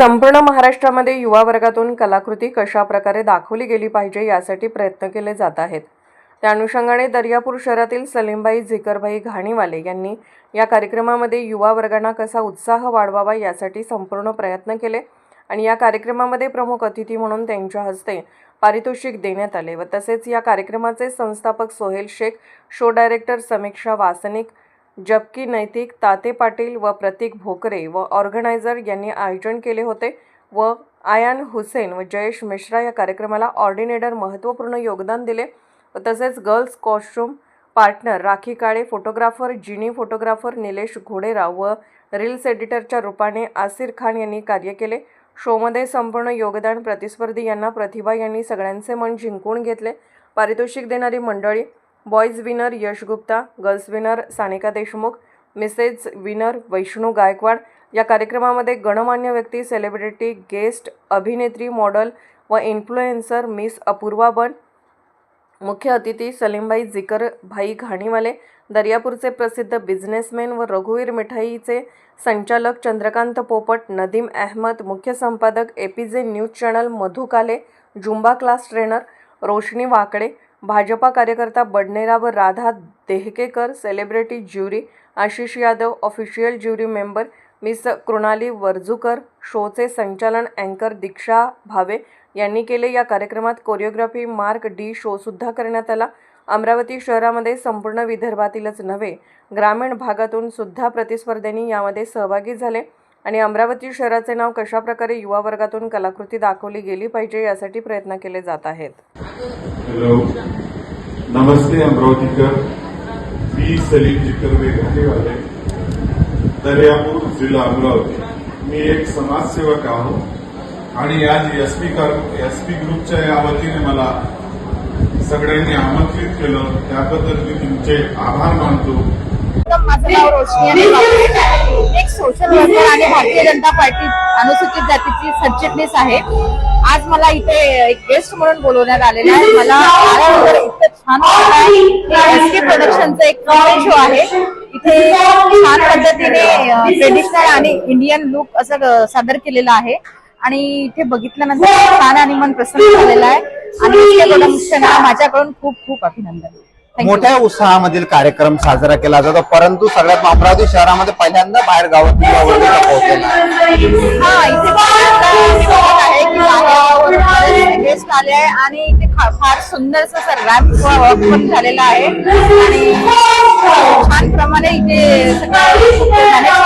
संपूर्ण महाराष्ट्रामध्ये युवा वर्गातून कलाकृती कशा प्रकारे दाखवली गेली पाहिजे यासाठी प्रयत्न केले जात आहेत. त्या अनुषंगाने दर्यापूर शहरातील सलीमबाई झिकरबाई घाणीवाले यांनी या कार्यक्रमामध्ये युवा वर्गांना कसा उत्साह वाढवावा यासाठी संपूर्ण प्रयत्न केले आणि या कार्यक्रमामध्ये प्रमुख अतिथी म्हणून त्यांच्या हस्ते पारितोषिक देण्यात आले व तसेच या कार्यक्रमाचे संस्थापक सोहेल शेख शो डायरेक्टर समीक्षा वासनिक जबकी नैतिक ताते पाटील व प्रतीक भोकरे व ऑर्गनायझर यांनी आयोजन केले होते व आयान हुसेन व जयेश मिश्रा या कार्यक्रमाला ऑर्डिनेटर महत्त्वपूर्ण योगदान दिले. व तसेच girls costume partner Rakhi Kale photographer Jini photographer Nilesh Ghoderao व रील्स एडिटरच्या रूपाने आसिर खान यांनी कार्य केले. शोमध्ये संपूर्ण योगदान प्रतिस्पर्धी यांना प्रतिभा यांनी सगळ्यांचे मन जिंकून घेतले. पारितोषिक देणारी मंडळी boys winner Yash Gupta girls winner Sanika Deshmukh Mrs winner Vaishnu Gaikwad या कार्यक्रमामध्ये गणमान्य व्यक्ती सेलिब्रिटी गेस्ट अभिनेत्री मॉडल व इन्फ्लुएन्सर मिस अपूर्वा बन मुख्य अतिथी सलीमबाई जिकर भाई घाणीवाले दर्यापूरचे प्रसिद्ध बिझनेसमॅन व रघुवीर मिठाईचे संचालक चंद्रकांत पोपट नदीम अहमद मुख्य संपादक A P J news channel Madhu Kale zumba class trainer Roshni Wakade Bhajpa कार्यकर्ता बडनेरा व Radha Dehkekar celebrity jury Ashish Yadav official jury member miss Krunali Warjukar शोचे संचालन अँकर दीक्षा भावे यांनी केले. या कार्यक्रमात कोरिओग्राफी मार्क डी शोसुद्धा करण्यात आला. अमरावती शहरामध्ये संपूर्ण विदर्भातीलच नव्हे ग्रामीण भागातून सुद्धा प्रतिस्पर्ध्यांनी यामध्ये सहभागी झाले. आणि अमरावती शहराचे नाव कशाप्रकारे युवा वर्गातून कलाकृती दाखवली गेली पाहिजे यासाठी प्रयत्न केले जात आहेत. हॅलो नमस्ते अमरावतीकर. मी सलीम जिकर वेघाणेवाले दर्यापूर जिल्हा अमरावती. मी एक समाजसेवक आहो आणि आज एसपी एसपी ग्रुपच्या या वतीने मला सगळ्यांनी आमंत्रित केलं. त्याबद्दल मी तुमचे आभार मानतो. माझं नाव रोशनी. एक सोशल वर्कर आणि भारतीय जनता पार्टी अनुसूचित जातीची सरचिटणीस आहे. आज मला इथे एक गेस्ट म्हणून बोलवण्यात आलेलं आहे. मला इतकं छान आहे प्रोडक्शनचं एक शो आहे. इथे छान पद्धतीने ट्रेडिशनल आणि इंडियन लुक असं सादर केलेलं आहे. आणि इथे बघितल्यानंतर छान आणि मन प्रसन्न झालेलं आहे. आणि माझ्याकडून खूप खूप अभिनंदन. मोठ्या उत्साहामधील कार्यक्रम साजरा केला जातो. परंतु सगळ्यात अमरावती शहरामध्ये पहिल्यांदा बाहेर गावात. हा गेस्ट आले आहे आणि इथे फार सुंदर असं रॅम्प झालेला आहे. आणि छान प्रमाणे इथे सगळं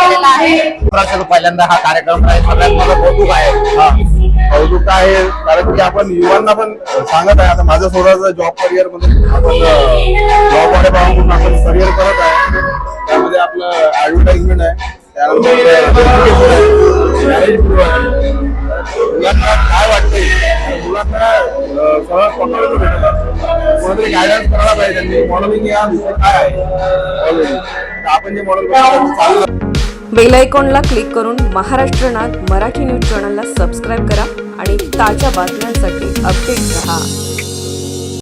केलेलं आहे. पहिल्यांदा हा कार्यक्रम आहे सगळ्यात माझं कौतुक आहे. हा कौतुक आहे. कारण की आपण युवांना पण सांगत आहे. आता माझं स्वतःचा जॉब करिअरमध्ये आपण जॉब वाले म्हणून आपण करिअर करत आहे. त्यामध्ये आपलं ऍडव्हर्टाइजमेंट आहे. त्यानंतर मुलांना काय वाटतंय मुलांना अं, सगळं पकडून कोणतरी गायडन्स करायला पाहिजे मॉडेलिंग या विषय काय आहे? आपण जे मॉडेल चालू बेल आयकॉनला क्लिक करून महाराष्ट्र नाग मराठी न्यूज चॅनलला सबस्क्राईब करा आणि ताज्या बातम्यांसाठी अपडेट रहा.